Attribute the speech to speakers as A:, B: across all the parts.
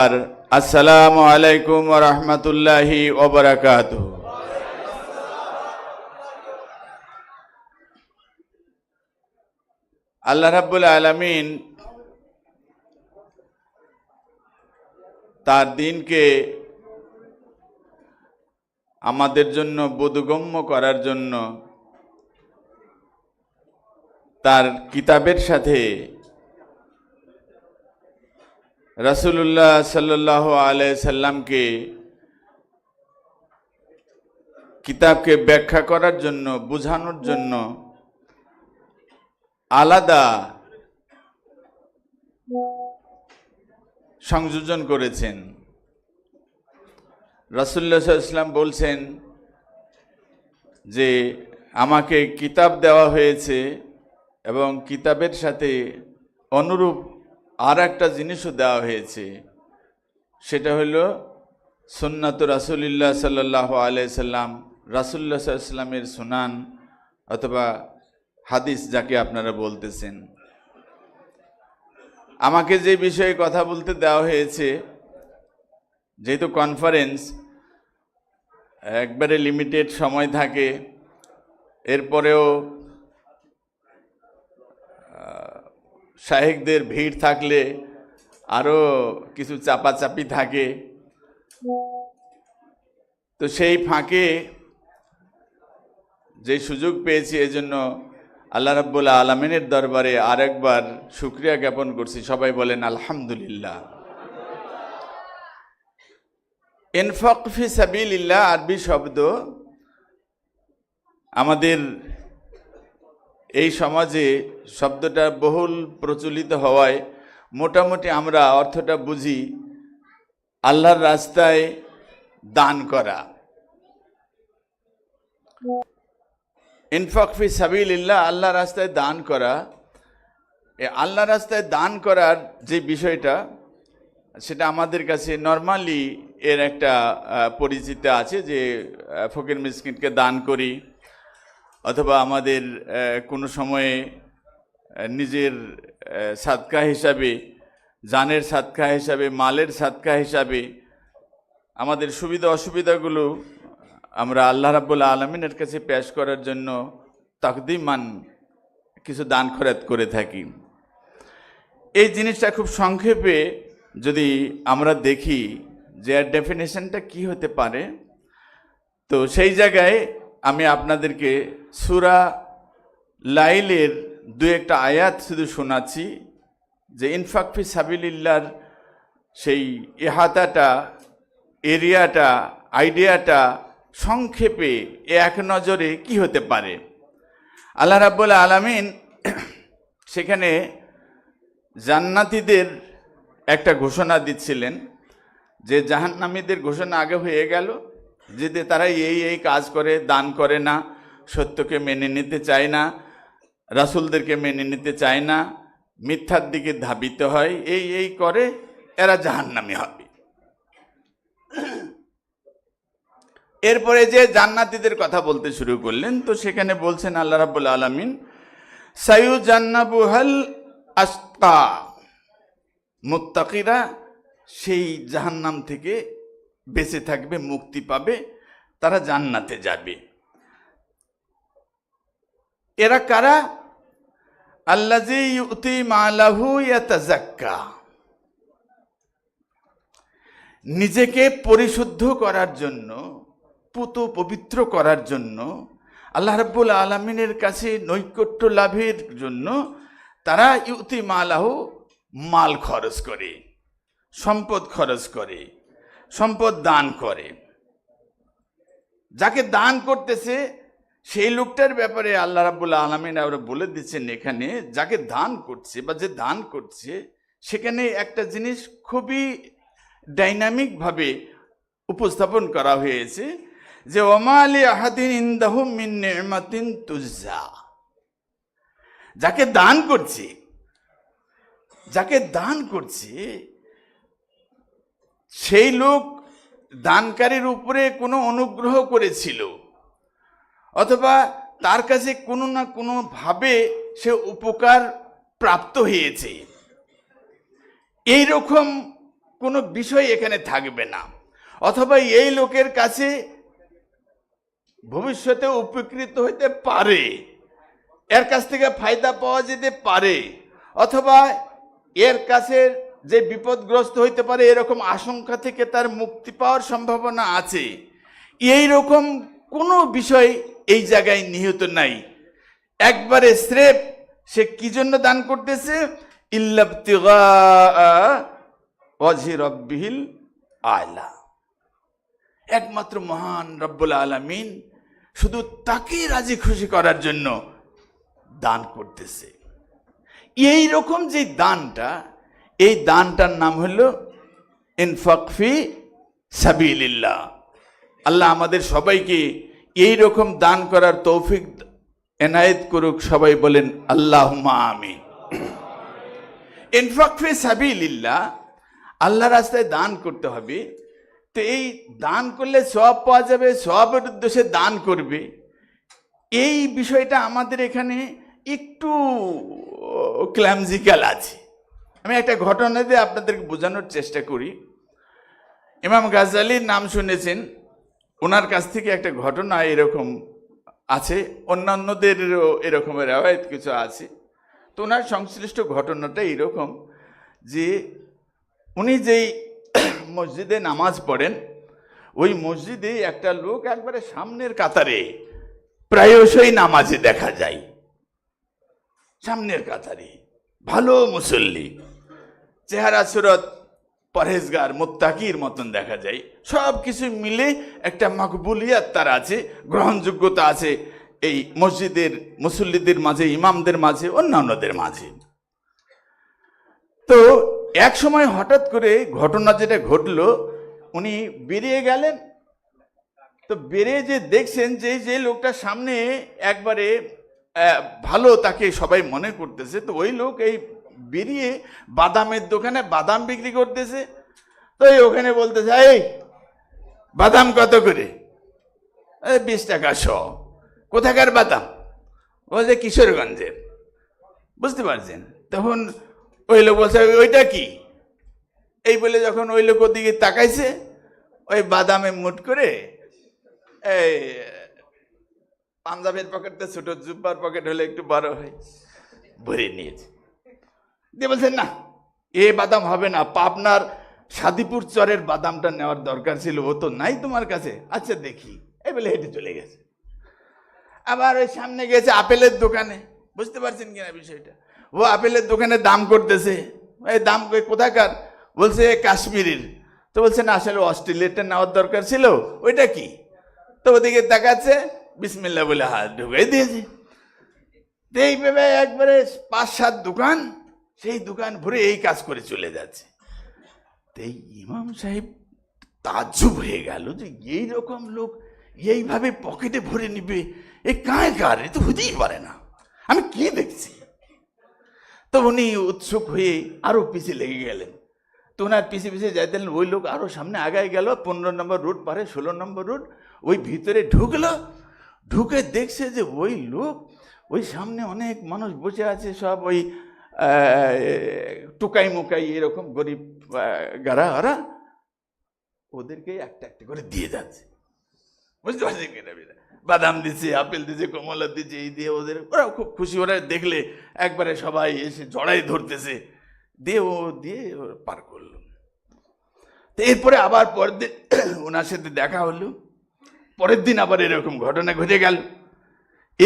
A: আর আসসালামু আলাইকুম রহমতুল্লাহি ওবরাকাত আল্লাহ রাব্বুল আলামিন তার দিনকে আমাদের জন্য বোধগম্য করার জন্য তার কিতাবের সাথে রাসুলুল্লাহ সাল্লাহ সাল্লামকে কিতাবকে ব্যাখ্যা করার জন্য, বোঝানোর জন্য আলাদা সংযোজন করেছেন। রাসুল্লাহ ইসলাম বলছেন যে, আমাকে কিতাব দেওয়া হয়েছে এবং কিতাবের সাথে অনুরূপ আর একটা জিনিসও দেওয়া হয়েছে। সেটা হলো সুন্নাত রাসুলিল্লাহ সাল্লাহ আলাইসাল্লাম রাসুল্লাহ সাল্লামের সুনান অথবা হাদিস যাকে আপনারা বলতেছেন। আমাকে যে বিষয়ে কথা বলতে দেওয়া হয়েছে, যেহেতু কনফারেন্স একবারে লিমিটেড সময় থাকে, এরপরেও শাহেকদের ভিড় থাকলে আরও কিছু চাপাচাপি থাকে। তো সেই ফাঁকে যে সুযোগ পেয়েছি এজন্য আল্লাহ রাব্বুল আলমিনের দরবারে আরেকবার শুক্রিয়া জ্ঞাপন করছি। সবাই বলেন, আলহামদুলিল্লাহ। এনফক ফি সাবিল্লাহ আরবি শব্দ আমাদের এই সমাজে শব্দটা বহুল প্রচলিত হওয়ায় মোটামুটি আমরা অর্থটা বুঝি আল্লাহর রাস্তায় দান করা। ইনফাকফি সাবিল্লাহ আল্লাহ রাস্তায় দান করা। আল্লাহ রাস্তায় দান করার যে বিষয়টা, সেটা আমাদের কাছে নর্মালি এর একটা পরিচিত আছে যে ফকির মিসকিনকে দান করি। অথবা আমাদের কোনো সময়ে নিজের সাদকা হিসাবে, জানের সাদকা হিসাবে, মালের সাদকা হিসাবে আমাদের সুবিধা অসুবিধাগুলো আমরা আল্লাহ রাবুল্লা আলমিনের কাছে পেশ করার জন্য তাকদিমান কিছু দান খরাত করে থাকি। এই জিনিসটা খুব সংক্ষেপে যদি আমরা দেখি যে ডেফিনেশনটা কি হতে পারে, তো সেই জায়গায় আমি আপনাদেরকে সুরা লাইলের দু একটা আয়াত শুধু শোনাচ্ছি যে ইনফাকফি সাবিল্লার সেই এহাতাটা এরিয়াটা, আইডিয়াটা সংক্ষেপে এক নজরে কি হতে পারে? আল্লাহ রাব্বুল আলামিন সেখানে জান্নাতিদের একটা ঘোষণা দিচ্ছিলেন যে জাহান্নামীদের ঘোষণা আগে হয়ে গেল যে তারা এই এই কাজ করে, দান করে না, সত্যকে মেনে নিতে চায় না, রাসুলদেরকে মেনে নিতে চায় না, মিথ্যার দিকে ধাবিত হয়, এই এই করে এরা জাহান্নামী হবে। এরপরে যে জান্নাতিদের কথা বলতে শুরু করলেন, তো সেখানে বলছেন আল্লাহ রাবুল আলমিন সায়ু জান্নাবুহাল আস্তা মুত্তাকিরা সেই জাহান্নাম থেকে বেঁচে থাকবে, মুক্তি পাবে, তারা জান্নাতে যাবে। এরা কারা? আল্লাজি ইউতি মালাহু ইয়াতাজাক্কা নিজেকে পরিশুদ্ধ করার জন্য, পুত পবিত্র করার জন্য, আল্লাহ রাব্বুল আলমিনের কাছে নৈকট্য লাভের জন্য তারা ইউতি মালাহ মাল খরচ করে, সম্পদ খরচ করে। সম্পদ দান করে। যাকে দান করতেছে, সেই লোকটার ব্যাপারে আল্লাহ রাবুল আলমিন আবার বলে দিচ্ছেন এখানে, যাকে দান করছে বা যে দান করছে, সেখানে একটা জিনিস খুবই ডাইনামিকভাবে উপস্থাপন করা হয়েছে যে ওমালি আহাদিন ইন্দাহ মিন নেমাতিন তুজা যাকে দান করছে, যাকে দান করছে সেই লোক দানকারীর উপরে কোনো অনুগ্রহ করেছিল, অথবা তার কাছে কোনো না কোনোভাবে সে উপকার প্রাপ্ত হয়েছে। এই রকম কোনো বিষয় এখানে থাকবে না, অথবা এই লোকের কাছে ভবিষ্যতে উপকৃত হইতে পারে, এর কাছ থেকে ফায়দা পাওয়া যেতে পারে, অথবা এর কাছে যে বিপদগ্রস্ত হইতে পারে, এরকম আশঙ্কা থেকে তার মুক্তি পাওয়ার সম্ভাবনা আছে। এই রকম কোনো বিষয় এই জায়গায় নিহিত নাই। একবারে স্রেফ সে কি জন্য দান করতেছে? রব্বিহিল আলা। একমাত্র মহান রব্বুল আলামিন শুধু তাকেই রাজি খুশি করার জন্য দান করতেছে। এই রকম যে দানটা এই দানটার নাম হলো ইনফাকফি সাবিলিল্লাহ। আল্লাহ আমাদের সবাইকে এই রকম দান করার তৌফিক এনায়েত করুক, সবাই বলেন আল্লাহ আমিন। ইনফাকফি সাবিলিল্লাহ আল্লাহ রাস্তায় দান করতে হবে। তো এই দান করলে সব পাওয়া যাবে সবের উদ্দেশ্যে দান করবে। এই বিষয়টা আমাদের এখানে একটু ক্ল্যামজিক্যাল আছে। আমি একটা ঘটনা দিয়ে আপনাদেরকে বোঝানোর চেষ্টা করি। ইমাম গাজালির নাম শুনেছেন, ওনার কাছ থেকে একটা ঘটনা এরকম আছে, অন্যান্যদেরও এরকমের রেওয়ায়ত কিছু আছে। তো ওনার সংশ্লিষ্ট ঘটনাটা এরকম যে, উনি যেই মসজিদে নামাজ পড়েন, ওই মসজিদে একটা লোক একবারে সামনের কাতারে, প্রায়শই নামাজে দেখা যায়। সামনের কাতারে, ভালো মুসল্লি। চেহারা সুরত পরহেজগার মোত্তাকির মতন দেখা যায়। সব কিছু মিলে একটা মকবুলিয়াত তার আছে, গ্রহণযোগ্যতা আছে এই মসজিদের, মুসল্লিদের মাঝে, ইমামদের মাঝে, অন্যান্যদের মাঝে। তো এক সময় হঠাৎ করে ঘটনা যেটা ঘটলো, উনি বেরিয়ে গেলেন। তো বেরিয়ে যে দেখছেন যে যে লোকটা সামনে একবারে ভালো তাকে সবাই মনে করতেছে, তো ওই লোক এই বেরিয়ে বাদামের দোকানে বাদাম বিক্রি করতেছে। তো ওখানে বলতেছে, এই, বাদাম কত করে? বিশ টাকা, শ। কোথাকার বাদাম? বলছে, কিশোরগঞ্জের। বুঝতে পারছেন? তখন ওই লোক বলছে, ওইটা কি? এই বলে যখন ওই লোক ওদিকে তাকাইছে, ওই বাদামে মুট করে এই পাঞ্জাবের পকেটটা ছোট, জুব্বার পকেট হলে একটু বড় হয়, ভরে নিয়েছে। দিয়ে বলছেন, না, এ বাদাম হবে না। পাবনার সাদিপুর চরের বাদামটা নেওয়ার দরকার ছিল, ও তো নাই তোমার কাছে। আচ্ছা দেখি। এই বলে হেঁটে চলে গেছে। আবার ওই সামনে গেছে আপেলের দোকানে। বুঝতে পারছেন কিনা বিষয়টা? ও আপেলের দোকানে দাম করতেছে। এই দাম কোথাকার? বলছে কাশ্মীরের। তো বলছে, না, আসলে অস্ট্রেলিয়াটা নেওয়ার দরকার ছিল। ওইটা কি? তো ওদিকে দেখাচ্ছে বিসমিল্লা বলে হাত ঢুকাই দিয়েছে। এইভাবে একবারে পাঁচ সাত দোকান সেই দোকান ভরে এই কাজ করে চলে যাচ্ছে। তো এই ইমাম সাহেব তাজ্জুব হয়ে গেল যে এই রকম লোক এইভাবে পকেটে ভরে নিবে, এ কায় কার? এ তো হতেই পারে না। আমি কি দেখছি? তো উনি উৎসুক হয়ে আরও পিছিয়ে লেগে গেলেন। তো ওনার পিছিয়ে পিছিয়ে যাইতেন ওই লোক আরও সামনে আগায় গেল, পনেরো নম্বর রোড পারে, ষোলো নম্বর রুট ওই ভিতরে ঢুকলো। ঢুকে দেখছে যে ওই লোক, ওই সামনে অনেক মানুষ বসে আছে, সব ওই টুকাই মুকাই এরকম গরিব গারা ওরা ওদেরকে একটা একটা করে দিয়ে যাচ্ছে। বুঝতে পারছি কিনা বাদাম দিচ্ছে, আপেল দিচ্ছে, কমলা দিচ্ছে, এই দিয়ে ওদের ওরা খুব খুশি। ওরা দেখলে একবারে সবাই এসে জড়াই ধরতেছে। দিয়ে ও, দিয়ে পার করল। তো এরপরে আবার পরের দিন, ওনার সাথে দেখা হলো। পরের দিন আবার এরকম ঘটনা ঘটে গেল।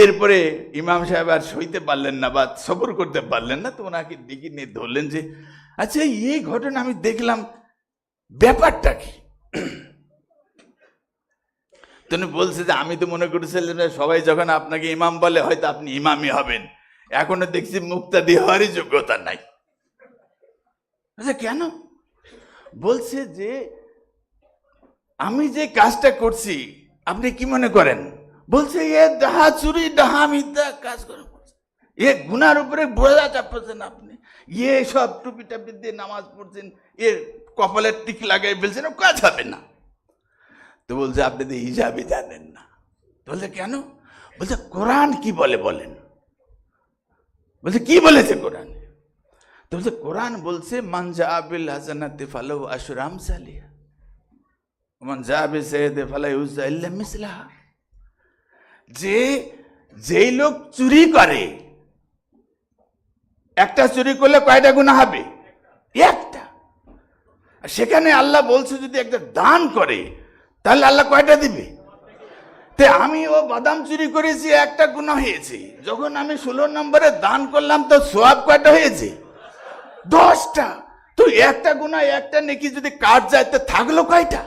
A: এরপরে ইমাম সাহেব আর সইতে পারলেন না বা সবর করতে পারলেন না, তো ওনাকে ডেকে নিয়ে ধরলেন যে আচ্ছা এই ঘটনা আমি দেখলাম, ব্যাপারটা কি? তিনি বলছে যে, আমি তো মনে করেছিলাম সবাই যখন আপনাকে ইমাম বলে, হয়তো আপনি ইমামই হবেন। এখনও দেখছি মুক্তা দিয়ে হওয়ারই যোগ্যতা নাই। আচ্ছা কেন? বলছে যে, আমি যে কাজটা করছি, আপনি কি মনে করেন? বলছে, এ ডাহা চুরি, ডাহা মিথ্যা, কাজ করে এ গুনার উপরে বোঝা চাপাচ্ছেন আপনি। ইয়ে সব টুপি টাপি দিয়ে নামাজ পড়ছেন, এ কপালের টিক লাগাই বলছেন কাজ হবে না। তো বলছে, আপনি তো হিসাবে জানেন না। বলছে, কেন? বলছে, কোরআন কি বলে বলেন? বলছে, কি বলেছে কোরআন? তো বলছে, কোরআন বলছে মানজা আবিল হাসানাতে ফালো আশুরাম সালিয়া মান যাবে সৈয়দে ফালাই উজ্জা ইল্লা মিসলাহা। যে, যেই লোক চুরি করে, একটা চুরি করলে কয়টা গুণা হবে? একটা। সেখানে আল্লাহ বলছে, যদি একটা দান করে, তাহলে আল্লাহ কয়টা দিবে? তে আমি ও বাদাম চুরি করেছি, একটা গুণা হয়েছে। যখন আমি ষোলো নম্বরে দান করলাম, তো সোয়াব কয়টা হয়েছে? দশটা। তো একটা গুণা একটা নাকি যদি কাট যায়, তো থাকল কয়টা?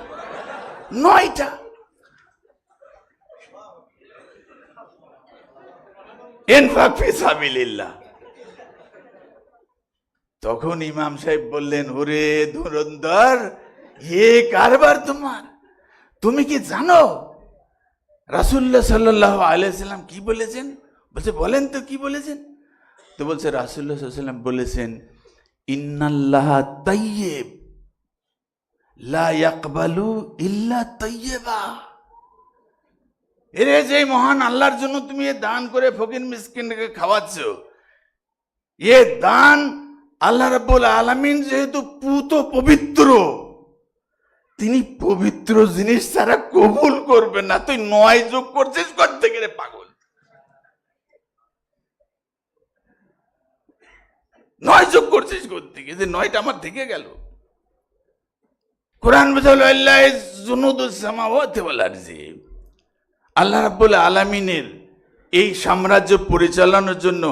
A: নয়টা। ফিসাবিলিল্লাহ তখন ইমাম সাহেব বললেন, ওরে ধুরন্ধর, এ কারবার তোমার। তুমি কি জানো? রাসুল্লাহ সাল্লাহ আলাইসাল্লাম কি বলেছেন? বলছে, বলেন তো, কি বলেছেন? তো বলছে রাসুল্লাহ সাল্লাম বলেছেন, ইন্নাল্লাহ তাইয়েব লা ইয়াকবালু ইল্লা তাইয়েবা এরে যে মহান আল্লাহর জন্য তুমি এ দান করে ফকির মিসকিনকে খাওয়াচ্ছ, এ দান আল্লাহ রাব্বুল আলামিন যেহেতু পুত পবিত্র, তিনি পবিত্র জিনিস ছাড়া কবুল করবেন না। তুই নয় যোগ করছিস করতে গেলে পাগল। নয় যোগ করছিস করতে গিয়ে যে নয়টা আমার থেকে গেল। কোরআন বজাল আল্লাহ জুনুদুস সামাওয়াতি ওয়াল আরজি। আল্লাহ রাব্বুল আলামিনের এই সাম্রাজ্য পরিচালনার জন্য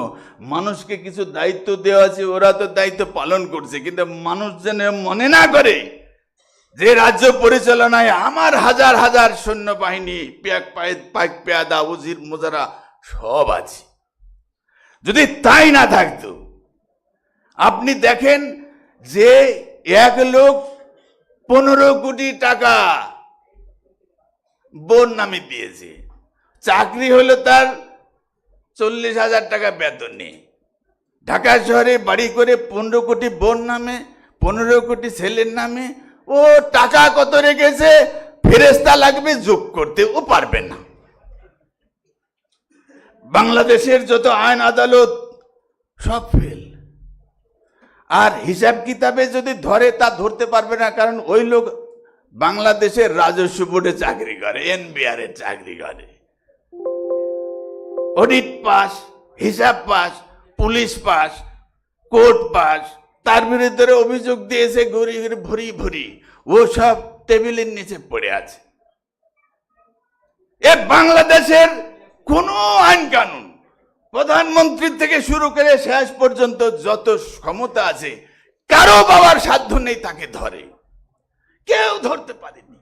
A: মানুষকে কিছু দায়িত্ব দেওয়া আছে, ওরা তো দায়িত্ব পালন করছে, কিন্তু মানুষ যেন মনে না করে যে রাজ্য পরিচালনায় আমার হাজার হাজার সৈন্যবাহিনী, পেয়াক পায়েদ পাইক পেয়াদা, উজির, মোজারা সব আছে। যদি তাই না থাকতো, আপনি দেখেন যে এক লোক পনেরো কোটি টাকা বোন নামে দিয়েছে চাকরি হলো তার চল্লিশ হাজার টাকা বেতন ঢাকা শহরে বাড়ি করে পনেরো কোটি বোন নামে, পনেরো কোটি ছেলের নামে, ও টাকা কত রেখেছে? ফেরেস্তা লাগবে যোগ করতে, ও পারবে না। বাংলাদেশের যত আইন আদালত, সব ফেল আর হিসাব কিতাবে যদি ধরে, তা ধরতে পারবে না, কারণ ওই লোক বাংলাদেশের রাজস্ব বোর্ডে চাকরি করে, এনবিআর এর চাকরি করে। অডিট পাস, হিসাব pass, police pass, court pass, তার বিরুদ্ধে অভিযোগ দিয়েছে গড়ি গড়ি ভরি ভরি। ও সব টেবিলের নিচে পড়ে আছে। এ বাংলাদেশের কোন আইন কানুন, প্রধানমন্ত্রী থেকে শুরু করে শেষ পর্যন্ত যত ক্ষমতা আছে, কারও বাবার সাধ্য নেই তাকে ধরে। কেউ ধরতে পারেনি।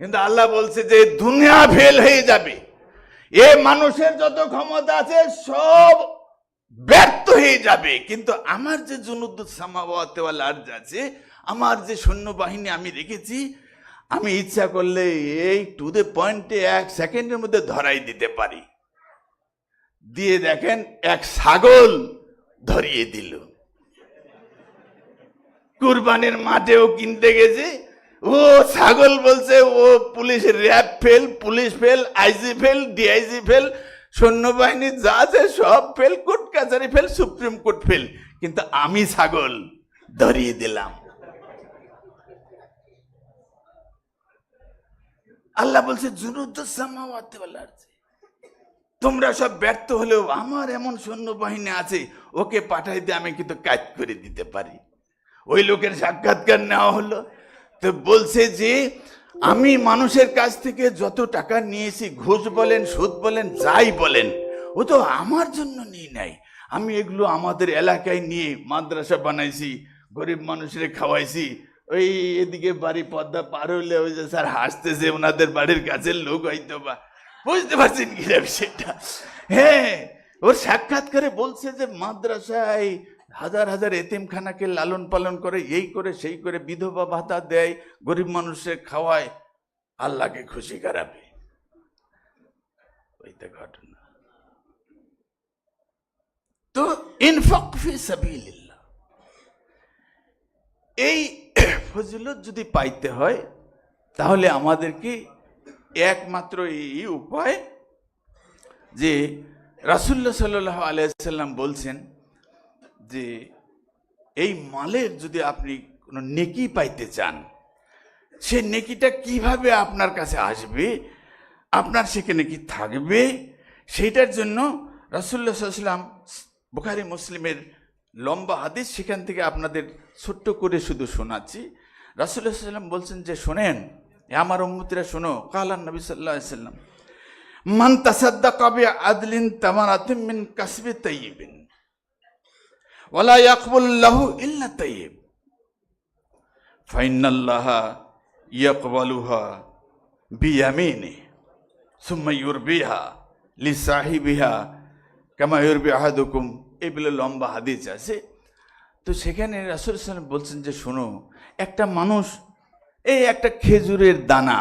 A: কিন্তু আল্লাহ বলছে যে দুনিয়া ফেল হয়ে যাবে। এ মানুষের যত ক্ষমতা আছে সব ব্যর্থ হয়ে যাবে। কিন্তু আমার যে জুনুদ্দুত আছে, আমার যে সৈন্যবাহিনী আমি রেখেছি, আমি ইচ্ছা করলে এই টু দ্য পয়েন্টে এক সেকেন্ডের মধ্যে ধরাই দিতে পারি। দিয়ে দেখেন এক ছাগল ধরিয়ে দিল। কুরবানির মাঠেও কিনতে গেছি। ও ছাগল বলছে, ও police RAB fail, police fail, IG fail, DIG fail, সৈন্যবাহিনী যা আছে সব ফেল, কোর্ট কাছারি ফেল, সুপ্রিম কোর্ট ফেল। কিন্তু আমি ছাগল ধরিয়ে দিলাম। আল্লাহ বলছে তোমরা সব ব্যর্থ হলেও আমার এমন সৈন্যবাহিনী আছে, ওকে পাঠাইতে আমি কিন্তু কাজ করে দিতে পারি। ওই লোকের সাক্ষাৎকার নেওয়া হলো। তো বলছে যে, আমি মানুষের কাছ থেকে যত টাকা নিয়েছি, ঘুষ বলেন, সুদ বলেন, যাই বলেন, ও তো আমার জন্য নিয়ে নাই আমি এগুলো আমাদের এলাকায় নিয়ে মাদ্রাসা বানাইছি, গরিব মানুষের খাওয়াইছি। ওই এদিকে বাড়ি পদ্মা পার হলে ওই যে স্যার হাসতেছে, ওনাদের বাড়ির কাছের লোক হয়তো বা। বুঝতে পারছেন কি বিষয়টা? হ্যাঁ ওর সাক্ষাৎকারে বলছে যে, মাদ্রাসায় হাজার হাজার এতিমখানাকে লালন পালন করে, এই করে, সেই করে বিধবা ভাতা দেয়, গরিব মানুষের খাওয়ায়, আল্লাহকে খুশি করাবে। ওইটা ঘটনা। তো ইনফাক ফি এই ফজিলত যদি পাইতে হয়, তাহলে আমাদেরকে একমাত্র এই উপায়? যে রাসুল্লাহ সাল্লাহ আলাইসাল্লাম বলছেন যে এই মালের যদি আপনি কোনো নেকি পাইতে চান, সে নেকিটা কীভাবে আপনার কাছে আসবে? আপনার সেখানে কি থাকবে? সেইটার জন্য রাসুল্লাহ সাল্লাম বুখারি, মুসলিমের লম্বা হাদিস সেখান থেকে আপনাদের ছোট্ট করে শুধু শোনাচ্ছি। রাসুল্লাহ সাল্লাম বলছেন যে, শোনেন আমার উম্মতিরা শোনো কালান নবী সাল্লাহ সাল্লাম মান তাসাদ্দা কবে আদলিন তামারাতিম মিন কাসবে তাইয়িবিন। ওয়ালা ইয়াকবুল্লাহু ইল্লা তাইয়িব ফাইনাল্লাহা ইয়াকবালুহা বিয়ামিনে, সুম্মা ইউরবিহা লিসাহিবিহা, কামা ইউরবি আহাদুকুম। এগুলো লম্বা হাদিস আছে। তো সেখানে রাসুল সাল্লাম বলছেন যে, শোনো, একটা মানুষ, এই একটা খেজুরের দানা,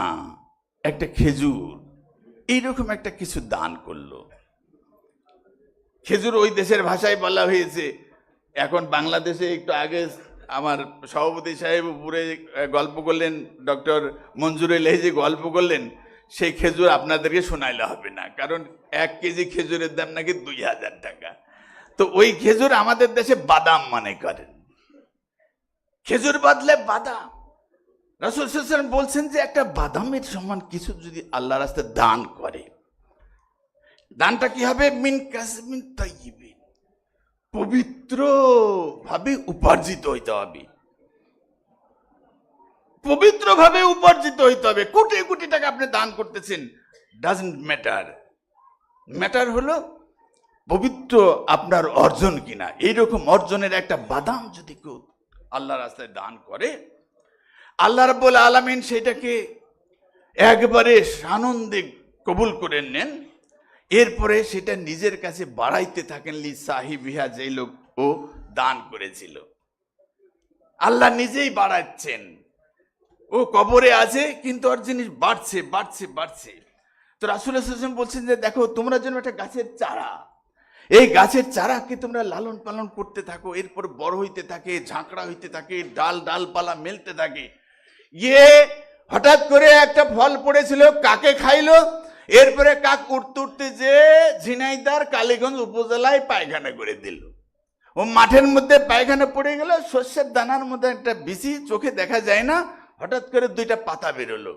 A: একটা খেজুর, এইরকম একটা কিছু দান করল। খেজুর ওই দেশের ভাষায় বলা হয়েছে এখন বাংলাদেশে একটু আগে আমার সভাপতি সাহেব উপরে গল্প করলেন, ডক্টর মঞ্জুরুল যে গল্প করলেন সেই খেজুর আপনাদেরকে শোনাইলে হবে না, কারণ এক কেজি খেজুরের দাম নাকি দুই হাজার টাকা। তো ওই খেজুর আমাদের দেশে বাদাম মনে করেন। খেজুর বাদলে বাদাম। রাসুল সাল্লাম বলছেন যে একটা বাদামের সমান কিছু যদি আল্লাহ রাস্তায় দান করে, দানটা কি হবে? মিন কাসমিন তাইয়িবিন। পবিত্র ভাবে উপার্জিত হইতে হবে। পবিত্র ভাবে উপার্জিত হইতে হবে। কোটি কোটি টাকা আপনি দান করতেছেন ডাজন্ট ম্যাটার ম্যাটার হলো পবিত্র আপনার অর্জন কিনা। এইরকম অর্জনের একটা বাদাম যদি কেউ আল্লাহ রাস্তায় দান করে, আল্লাহ রাব্বুল আলামিন সেটাকে একবারে সানন্দে কবুল করে নেন এরপরে সেটা নিজের কাছে বাড়াইতে থাকেন, লি সাহিবিহা যে লোক ও দান করেছিল। আল্লাহ নিজেই বাড়াচ্ছেন। ও কবরে আছে, কিন্তু ওর জিনিস বাড়ছে বাড়ছে বাড়ছে। তো রাসুল হাসান বলছেন যে, দেখো, তোমরা যেন একটা গাছের চারা, এই গাছের চারাকে তোমরা লালন পালন করতে থাকো, এরপর বড় হইতে থাকে, ঝাঁকড়া হইতে থাকে, ডাল, ডালপালা মেলতে থাকে। ইয়ে হঠাৎ করে একটা ফল পড়েছিল, কাকে খাইলো? এরপরে কাক উঠতে উঠতে যে ঝিনাইদার কালীগঞ্জ উপজেলায় পায়খানা করে দিল। ও মাঠের মধ্যে পায়খানা পড়ে গেল, শস্যের দানার মধ্যে একটা বিসি চোখে দেখা যায় না, হঠাৎ করে দুইটা পাতা বেরোলো।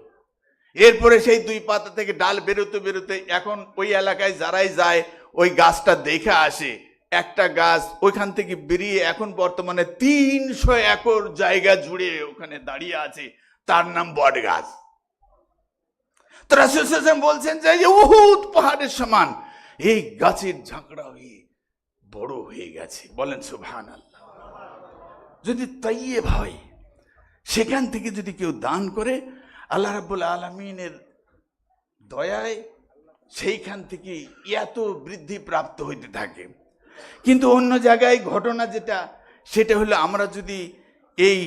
A: এরপরে সেই দুই পাতা থেকে ডাল বেরোতে বেরোতে এখন ওই এলাকায় যারাই যায়, ওই গাছটা দেখে আসে, একটা গাছ ওইখান থেকে বেরিয়ে এখন বর্তমানে তিনশো একর জায়গা জুড়ে ওখানে দাঁড়িয়ে আছে, তার নাম বট গাছ বলছেন যে উহুদ পাহাড়ের সমান। এই গাছের ঝাঁকড়া হয়ে বড় হয়ে গেছে। বলেন সুবহান আল্লাহ যদি তাইয়ে হয়, সেখান থেকে যদি কেউ দান করে, আল্লাহ রাব্বুল আলমিনের দয়ায় সেইখান থেকে এত বৃদ্ধি প্রাপ্ত হইতে থাকে। কিন্তু অন্য জায়গায় ঘটনা যেটা, সেটা হলো আমরা যদি এই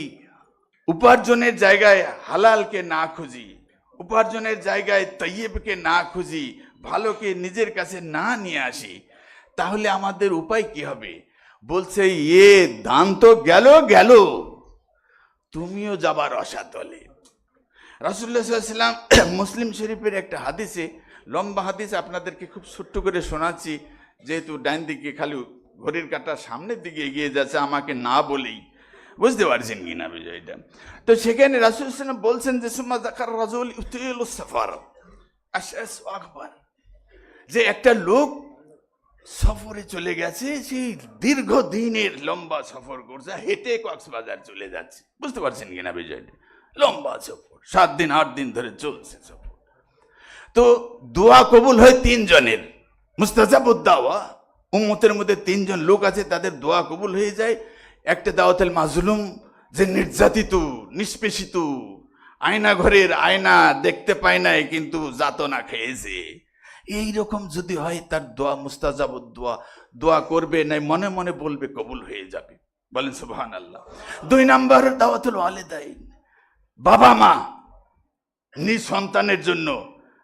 A: উপার্জনের জায়গায় হালালকে না খুঁজি উপার্জনের জায়গায় তৈয়বকে না খুঁজি, ভালোকে নিজের কাছে না নিয়ে আসি, তাহলে আমাদের উপায় কি হবে? বলছে ইয়ে দান তো গেল গেল। তুমিও যাবার অসাতলে রাসুল্লাহাম মুসলিম শরীফের একটা হাদিসে, লম্বা হাদিস আপনাদেরকে খুব ছোট্ট করে শোনাচ্ছি, যেহেতু ডাইন দিকে খালি ঘড়ির কাটা সামনের দিকে এগিয়ে যাচ্ছে, আমাকে না বলেই। বুঝতে পারছেন কি না বিষয়টা? তো সেখানে রাসুল ইসলাম বলছেন যে, সুম্মা জাকার রাজুল ইউতিল সফর। আকবর। যে একটা লোক সফরে চলে গেছে সেই দীর্ঘ দিনের লম্বা সফর করছে, হেঁটে কক্সবাজার চলে যাচ্ছে। বুঝতে পারছেন কিনা বিষয়টা? লম্বা সফর, সাত দিন, আট দিন ধরে চলছে সফর। তো দোয়া কবুল হয় তিনজনের। মুস্তাজাবুদ্দাওয়া উম্মতের মধ্যে তিনজন লোক আছে, তাদের দোয়া কবুল হয়ে যায়। একটা দাওয়াতেল মাজলুম যে নির্যাতিত, নিষ্পেষিত, আয়না ঘরের আয়না দেখতে পায় নাই, কিন্তু যাতনা খেয়েছে এই রকম যদি হয়, তার দোয়া, মুস্তাজাবুদ দোয়া দোয়া করবে নাই, মনে মনে বলবে, কবুল হয়ে যাবে। বলেন সুবহান আল্লাহ দুই নাম্বার, দাওয়াতুল ওয়ালিদাইন। বাবা মা, নিজ সন্তানের জন্য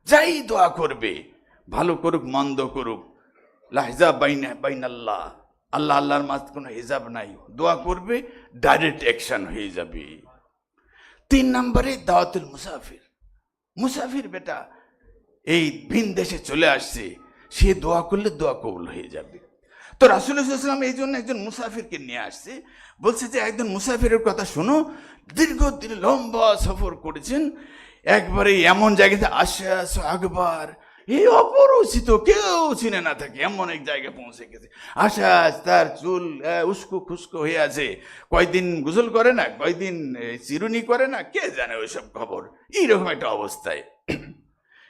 A: যাই দোয়া করবে, ভালো করুক, মন্দ করুক, লাহজা বাইনা, বাইনাল্লাহ। আল্লাহ আল্লাহর মাঝ কোনো হিজাব নাই। দোয়া করবে ডাইরেক্ট অ্যাকশন হয়ে যাবে। তিন নম্বরে দাওয়াতুল মুসাফির। মুসাফির বেটা এই ভিন দেশে চলে আসছে, সে দোয়া করলে দোয়া কবুল হয়ে যাবে। তো রাসুলাম এই জন্য একজন মুসাফিরকে নিয়ে আসছে, বলছে যে একজন মুসাফিরের কথা শোনো দীর্ঘদিন লম্বা সফর করেছেন, একবারে এমন জায়গাতে আশ্বাস আকবার এই অপরিচিত কেউ চিনে না থাকে, এমন এক জায়গায় পৌঁছে গেছে। আশ্বাস তার চুল উস্কো খুস্কো হয়ে আছে। কয়দিন গুজল করে না, কয়দিন চিরুনি করে না, কে জানে ওইসব খবর? এইরকম একটা অবস্থায়।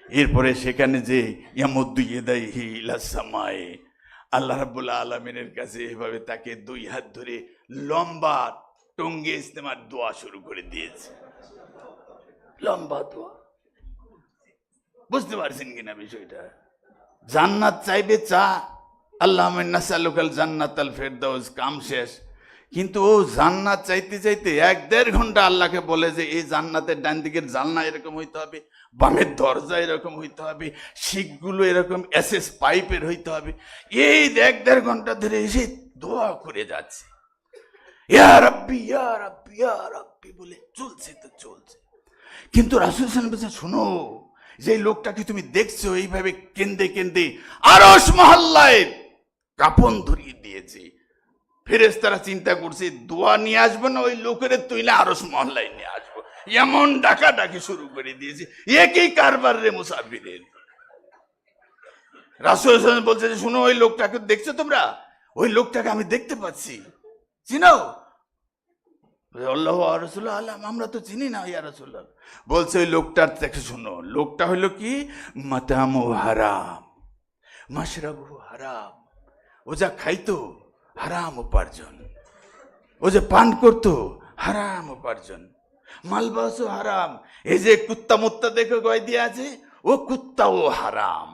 A: এরপরে সেখানে যে, ইয়ামদ্দু ইয়েদাইহি ইলাসামায়ে আল্লাহ রাব্বুল আলমিনের কাছে এভাবে তাকে দুই হাত ধরে লম্বা টঙ্গে ইস্তেমার দোয়া শুরু করে দিয়েছে। লম্বা দোয়া? বুঝতে পারছেন কিনা বিষয়টা? জান্নাত চাইবে চা, আল্লাহ নাসালুকাল জান্নাত আল ফেরদাউস, কাম শেষ। কিন্তু ও জান্নাত চাইতে চাইতে এক দেড় ঘণ্টা আল্লাহকে বলে যে, এই জান্নাতের ডান দিকের জালনা এরকম হইতে হবে, বামের দরজা এরকম হইতে হবে, শিখগুলো এরকম এসএস পাইপের হইতে হবে। এই এক দেড় ঘণ্টা ধরে এসে দোয়া করে যাচ্ছে। ইয়া রাব্বি ইয়া রাব্বি ইয়া রাব্বি বলে, চলছে তো চলছে। কিন্তু রাসুল বলছে শোনো যে লোকটাকে তুমি দেখছ, এইভাবে কেন্দে কেন্দে আরস মহল্লায় কাপন ধরিয়ে দিয়েছে। ফেরেস তারা চিন্তা করছে, দোয়া নিয়ে আসব না ওই লোকের তুইলে আরস মহল্লায় নিয়ে আসব। এমন ডাকা ডাকি শুরু করে দিয়েছে। একই কারবার রে মুসাফিরের। রাসুল বলছে যে, শোনো, ওই লোকটাকে দেখছ তোমরা? ওই লোকটাকে আমি দেখতে পাচ্ছি। চিনো? আল্লাহ রসুল্লাহ আলাম, আমরা তো চিনি না, ইয়া রসুল্লাহ বলছে ওই লোকটার থেকে শুনো, লোকটা হইল কি? মাতামু হারাম, মাশরাবু হারাম। ও যা খাইতো, হারাম উপার্জন। ও যে পান করতো, হারাম উপার্জন। মালবাসও হারাম। এই যে কুত্তা মুত্তা দেখে গয় দিয়ে আছে, ও কুত্তাও হারাম।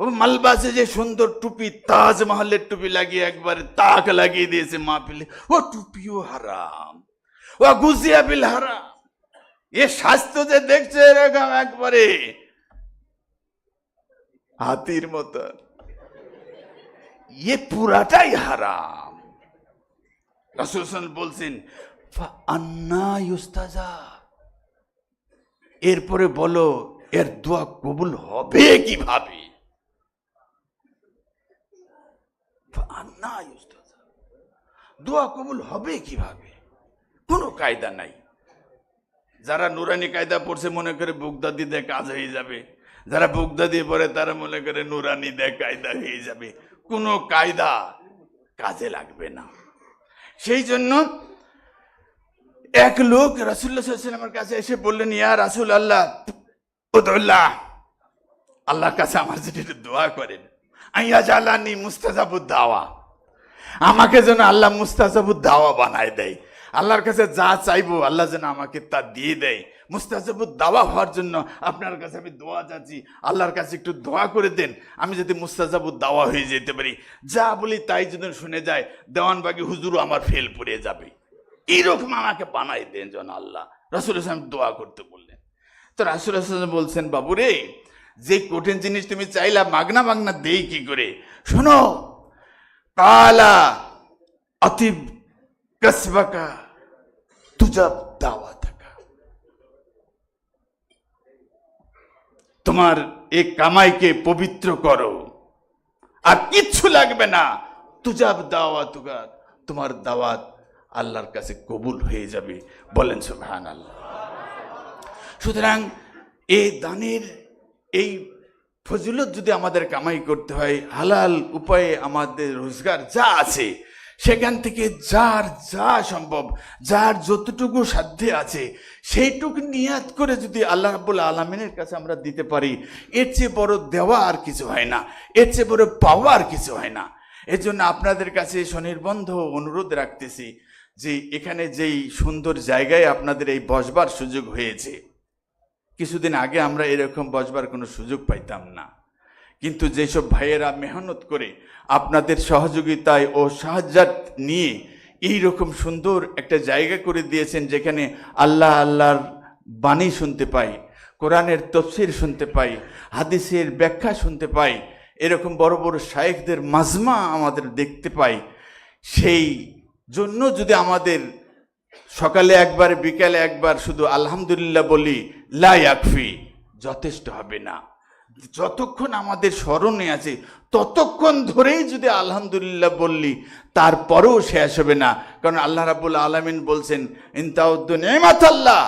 A: ও মালবাসে যে সুন্দর টুপি, তাজমহলের টুপি লাগিয়ে একবারে তাক লাগিয়ে দিয়েছে মাহফিলে, ও টুপিও হারাম। গুজিয়া এ স্বাস্থ্য যে দেখছে এরকম একবারে হাতির ইয়ে পুরাটাই হারাম। বলছেন আন্না ইউস্তাজা। এরপরে বলো, এর দোয়া কবুল হবে কীভাবে? আন্না ইউস্তাজা। দোয়া কবুল হবে কীভাবে? কোনো কায়দা নাই। যারা নুরানি কায়দা পড়ছে, মনে করে বুগদাদি দিয়ে কাজ হয়ে যাবে। যারা বুগদাদি পড়ে, তারা মনে করে নুরানি দিয়ে কায়দা হয়ে যাবে। কোনো কায়দা কাজে লাগবে না। সেই জন্য এক লোক রাসুল্লাহামের কাছে এসে বললেন, ইয়া রাসুল আল্লাহ আল্লাহর কাছে আমার একটু দোয়া করেন। আইয়া জালানি মুস্তাজাবুদ দাওয়া। আমাকে যেন আল্লাহ মুস্তাজাবুদ দাওয়া বানায় দেয়। আল্লাহর কাছে যা চাইব, আল্লাহ যেন আমাকে তা দিয়ে দেয়। মুস্তাজাবুদ দাওয়া হওয়ার জন্য আপনার কাছে আমি দোয়া চাচ্ছি। আল্লাহর কাছে একটু দোয়া করে দেন, আমি যদি মুস্তাজাবুদ দাওয়া হয়ে যেতে পারি। যা বলি তাই যদি শুনে যায়, দেওয়ানবাগি হুজুরও আমার ফেল পড়ে যাবে। এইরকম আমাকে বানাই দেন যেন আল্লাহ। রাসুল ইসলাম দোয়া করতে বললেন। তো রাসুল ইসলাম বলছেন বাবু রে যে কঠিন জিনিস তুমি চাইলা, মাগনা মাগনা দেই কি করে? শোনো, কালা কসবাকা তুজাব দাওয়া থাকা তোমার এই কামাইকে পবিত্র করো। আর কিচ্ছু লাগবে না। তুজাব দাওয়া তুগা তোমার দাওয়াত আল্লাহর কাছে কবুল হয়ে যাবে। বলেন সুবহান আল্লাহ সুতরাং এই দানের, এই ফজিলত যদি আমাদের কামাই করতে হয়, হালাল উপায়ে আমাদের রোজগার যা আছে সেখান থেকে যার যা সম্ভব, যার যতটুকু সাধ্যে আছে, সেইটুকু নিয়াত করে যদি আল্লাহ রাব্বুল আলমিনের কাছে আমরা দিতে পারি, এর চেয়ে বড় দেওয়া আর কিছু হয় না, এর চেয়ে বড় পাওয়া আর কিছু হয় না। এর জন্য আপনাদের কাছে স্বনির্বন্ধ অনুরোধ রাখতেছি যে এখানে যেই সুন্দর জায়গায় আপনাদের এই বসবার সুযোগ হয়েছে, কিছুদিন আগে আমরা এরকম বসবার কোনো সুযোগ পাইতাম না। কিন্তু যেসব ভাইয়েরা মেহনত করে আপনাদের সহযোগিতায় ও সাহায্যাত নিয়ে এই রকম সুন্দর একটা জায়গা করে দিয়েছেন যেখানে আল্লাহ আল্লাহর বাণী শুনতে পাই, কোরআনের তফসির শুনতে পাই, হাদিসের ব্যাখ্যা শুনতে পাই, এরকম বড় বড় শায়েখদের মাজমা আমাদের দেখতে পাই, সেই জন্য যদি আমাদের সকালে একবার, বিকালে একবার শুধু আলহামদুলিল্লাহ বলি, লা ইয়াকফি, যথেষ্ট হবে না। যতক্ষণ আমাদের স্মরণে আছে, ততক্ষণ ধরেই যদি আলহামদুলিল্লাহ বললি, তারপরেও শেষ হবে না কারণ আল্লাহ রাবুল আলমিন বলছেন ইন্তাউদ্দিন এমাত আল্লাহ।